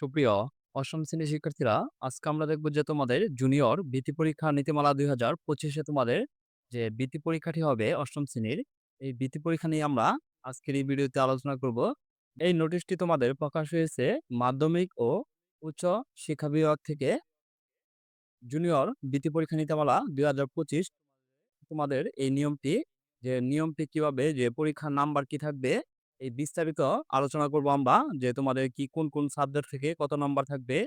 সুপ্রিয় অষ্টম শ্রেণির শিক্ষার্থীরা, আজকে আমরা দেখব যে তোমাদের জুনিয়র বৃত্তি পরীক্ষা নীতিমালা দুই হাজার পঁচিশে তোমাদের যে বৃত্তি পরীক্ষাটি হবে অষ্টম শ্রেণির, এই বৃত্তি পরীক্ষা নিয়ে আমরা আজকের এই ভিডিওতে আলোচনা করব। এই নোটিশটি তোমাদের প্রকাশ হয়েছে মাধ্যমিক ও উচ্চ শিক্ষা বিভাগ থেকে। জুনিয়র বৃত্তি পরীক্ষা নীতিমালা দুই হাজার পঁচিশ, তোমাদের এই নিয়মটি, যে নিয়মটি কীভাবে, যে পরীক্ষার নাম্বার কি থাকবে এই বিস্তারিত আলোচনা করব আমরা যে তোমাদের কি, কোন কোন সাবজেক্ট থেকে কত নাম্বার থাকবে,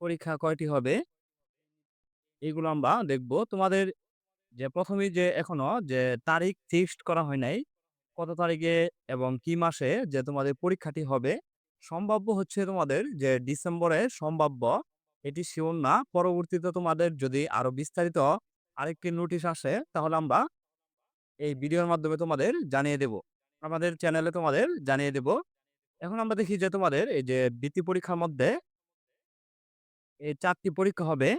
পরীক্ষা কয়টি হবে, এগুলো আমরা দেখব। তোমাদের যে প্রথমে যে এখনও যে তারিখ ফিক্সড করা হয় নাই, কত তারিখে এবং কি মাসে যে তোমাদের পরীক্ষাটি হবে, সম্ভাব্য হচ্ছে তোমাদের যে ডিসেম্বরে সম্ভাব্য, এটি শিওর না। পরবর্তীতে তোমাদের যদি আরও বিস্তারিত আরেকটি নোটিশ আসে, তাহলে আমরা এই ভিডিওর মাধ্যমে তোমাদের জানিয়ে দেব। আমাদের চ্যানেলে তোমাদের জানিয়ে দেব। এখন আমরা দেখি যে তোমাদের এই যে বৃত্তি পরীক্ষার মধ্যে এই চারটি পরীক্ষা হবে।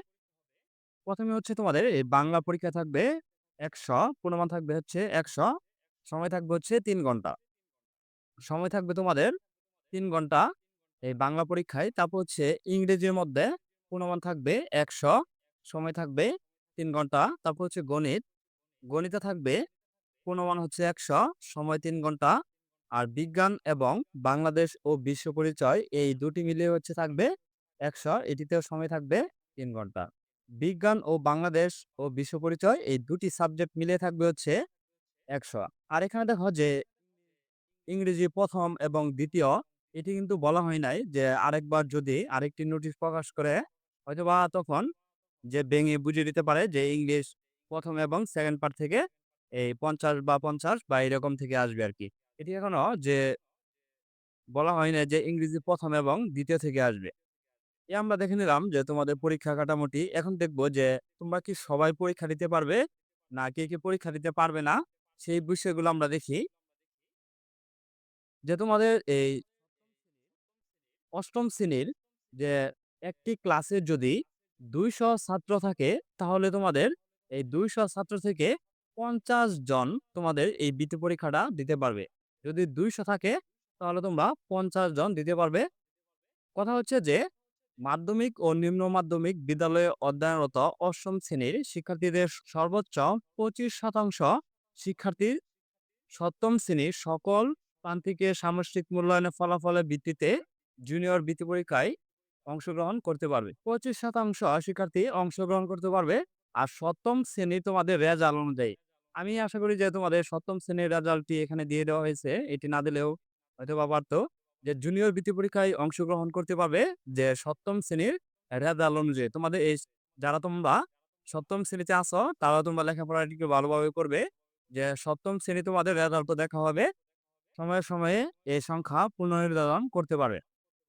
প্রথমে হচ্ছে তোমাদের এই বাংলা পরীক্ষা থাকবে একশো, পূর্ণমান থাকবে হচ্ছে একশো, সময় থাকবে হচ্ছে তিন ঘণ্টা। সময় থাকবে তোমাদের তিন ঘণ্টা এই বাংলা পরীক্ষায়। তারপর হচ্ছে ইংরেজির মধ্যে পূর্ণমান থাকবে একশো, সময় থাকবে তিন ঘণ্টা। তারপর হচ্ছে গণিত, গণিতে থাকবে পূর্ণমান হচ্ছে একশো, সময় তিন ঘণ্টা। আর বিজ্ঞান এবং বাংলাদেশ ও বিশ্ব পরিচয় এই দুটি মিলিয়ে হচ্ছে থাকবে একশো, এটিতেও সময় থাকবে তিন ঘণ্টা। বিজ্ঞান ও বাংলাদেশ ও বিশ্ব পরিচয় এই দুটি সাবজেক্ট মিলে থাকবে হচ্ছে একশো। আর এখানে দেখো যে ইংরেজি প্রথম এবং দ্বিতীয়, এটি কিন্তু বলা হয় নাই যে আরেকবার যদি আরেকটি নোটিশ প্রকাশ করে, হয়তোবা তখন যে ভেঙে বুঝিয়ে দিতে পারে যে ইংলিশ প্রথম এবং সেকেন্ড পার্ট থেকে এই পঞ্চাশ বা পঞ্চাশ বা এরকম থেকে আসবে আর কি এটি এখনও যে বলা হয় না যে ইংরেজি প্রথম এবং দ্বিতীয় থেকে আসবে। এ আমরা দেখে নিলাম যে তোমাদের পরীক্ষা কাটামোটি এখন দেখব যে তোমরা কি সবাই পরীক্ষা দিতে পারবে না কে কে পরীক্ষা দিতে পারবে না, সেই বিষয়গুলো আমরা দেখি। যে তোমাদের এই অষ্টম শ্রেণির যে একটি ক্লাসে যদি দুইশো ছাত্র থাকে, তাহলে তোমাদের এই দুইশো ছাত্র থেকে পঞ্চাশ জন তোমাদের এই বৃত্তি পরীক্ষাটা দিতে পারবে। যদি দুইশো থাকে, তাহলে তোমরা পঞ্চাশ জন দিতে পারবে। কথা হচ্ছে যে, মাধ্যমিক ও নিম্ন মাধ্যমিক বিদ্যালয়ে অধ্যয়নরত অষ্টম শ্রেণির শিক্ষার্থীদের সর্বোচ্চ পঁচিশ শতাংশ শিক্ষার্থী সপ্তম শ্রেণির সকল প্রান্তিকে সামষ্টিক মূল্যায়নের ফলাফলের ভিত্তিতে জুনিয়র বৃত্তি পরীক্ষায় অংশগ্রহণ করতে পারবে। পঁচিশ শতাংশ শিক্ষার্থী অংশগ্রহণ করতে পারবে। আর সপ্তম শ্রেণি তোমাদের রেজাল্ট অনুযায়ী। আমি আশা করি যে তোমাদের সপ্তম শ্রেণির রেজাল্টটি এখানে দিয়ে দেওয়া হয়েছে। এটি না দিলেও হয়তো বা পারতো যে জুনিয়র বৃত্তি পরীক্ষায় অংশগ্রহণ করতে পারবে যে সপ্তম শ্রেণির রেজাল্ট অনুযায়ী। তোমাদের এই যারা তোমরা সপ্তম শ্রেণীতে আসো তারা তোমরা লেখাপড়াটিকে ভালোভাবে করবে যে সপ্তম শ্রেণি তোমাদের রেজাল্ট দেখা হবে। সময়ে সময়ে এই সংখ্যা পুনর্নির্ধারণ করতে পারবে।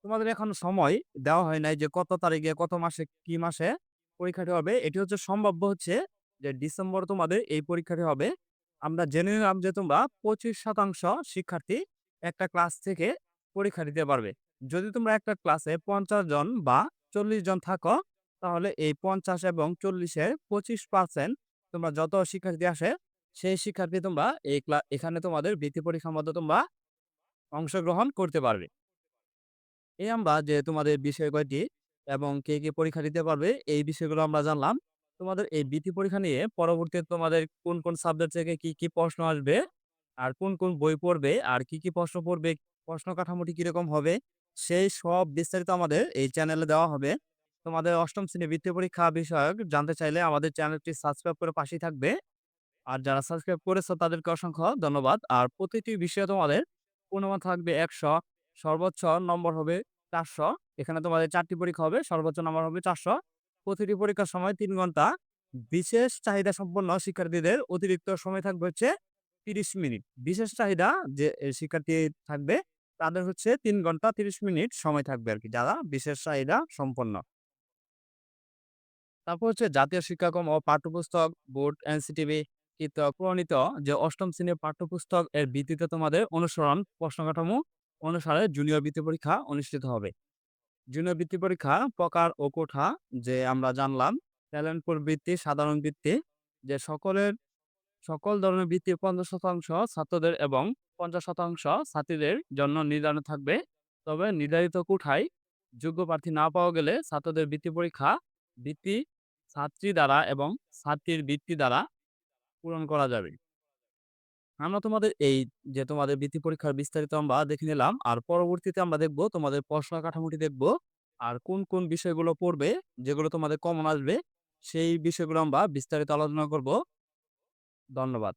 তোমাদের এখন সময় দেওয়া হয় নাই যে কত তারিখে, কত মাসে, কি মাসে পরীক্ষাটি হবে। এটি হচ্ছে সম্ভাব্য হচ্ছে যে ডিসেম্বর তোমাদের এই পরীক্ষাটি হবে। আমরা জেনে নিলাম যে তোমরা পঁচিশ শতাংশ শিক্ষার্থী একটা ক্লাস থেকে পরীক্ষা দিতে পারবে। যদি তোমরা একটা ক্লাসে পঞ্চাশ জন বা চল্লিশ জন থাকো, তাহলে এই পঞ্চাশ এবং চল্লিশের পঁচিশ পার্সেন্ট তোমরা যত শিক্ষার্থী আসে, সেই শিক্ষার্থী তোমরা এই এখানে তোমাদের বৃত্তি পরীক্ষার মধ্যে তোমরা অংশগ্রহণ করতে পারবে। এই আমরা যে তোমাদের বিষয় কয়টি এবং কে কে পরীক্ষা দিতে পারবে, এই বিষয়গুলো আমরা জানলাম। তোমাদের এই বৃত্তি পরীক্ষা নিয়ে পরবর্তীতে তোমাদের কোন কোন সাবজেক্ট থেকে কি কি প্রশ্ন আসবে? আর কোন কোন বই পড়বে? আর কি কি প্রশ্ন পড়বে? প্রশ্ন কাঠামোটি কীরকম হবে? সেই সব বিস্তারিত আমাদের এই চ্যানেলে দেওয়া হবে। তোমাদের অষ্টম শ্রেণি বৃত্তি পরীক্ষা বিষয়ক জানতে চাইলে আমাদের চ্যানেলটি সাবস্ক্রাইব করে পাশেই থাকবে। আর যারা সাবস্ক্রাইব করেছ তাদেরকে অসংখ্য ধন্যবাদ। আর প্রতিটি বিষয়ে তোমাদের পূর্ণমান থাকবে একশো, সর্বোচ্চ নম্বর হবে চারশো। এখানে তোমাদের চারটি পরীক্ষা হবে, সর্বোচ্চ নম্বর হবে চারশো। প্রতিটি পরীক্ষার সময় তিন ঘণ্টা। বিশেষ চাহিদা সম্পন্ন শিক্ষার্থীদের অতিরিক্ত সময় থাকবে হচ্ছে তিরিশ মিনিট। বিশেষ চাহিদা যে শিক্ষার্থী থাকবে, তাদের হচ্ছে তিন ঘণ্টা তিরিশ মিনিট সময় থাকবে আর কি যারা বিশেষ চাহিদা সম্পন্ন। তারপর হচ্ছে জাতীয় শিক্ষাক্রম ও পাঠ্যপুস্তক, বোর্ড, এনসিটিভি প্রণীত যে, অষ্টম শ্রেণির পাঠ্যপুস্তক এর ভিত্তিতে তোমাদের অনুসরণ প্রশ্ন কাঠামো অনুসারে জুনিয়র বৃত্তি পরীক্ষা অনুষ্ঠিত হবে। জুনিয়র বৃত্তি পরীক্ষা, প্রকার ও কোঠা যে আমরা জানলাম ট্যালেন্ট বৃত্তি, সাধারণ বৃত্তি, যে সকলের, সকল ধরনের বৃত্তি পঞ্চাশ শতাংশ ছাত্রদের এবং পঞ্চাশ শতাংশ ছাত্রীদের জন্য নির্ধারণ থাকবে তবে নির্ধারিত কোঠায় যোগ্য প্রার্থী না পাওয়া গেলে ছাত্রদের বৃত্তি পরীক্ষা বৃত্তি ছাত্রী দ্বারা এবং ছাত্রীর বৃত্তি দ্বারা পূরণ করা যাবে। আমরা তোমাদের এই যে তোমাদের বৃত্তি পরীক্ষার বিস্তারিত আমরা দেখে নিলাম। আর পরবর্তীতে আমরা দেখব তোমাদের প্রশ্ন কাঠামোটি দেখব। আর কোন, কোন বিষয়গুলো পড়বে যেগুলো তোমাদের কমন আসবে সেই বিষয়গুলো আমরা বিস্তারিত আলোচনা করব। ধন্যবাদ।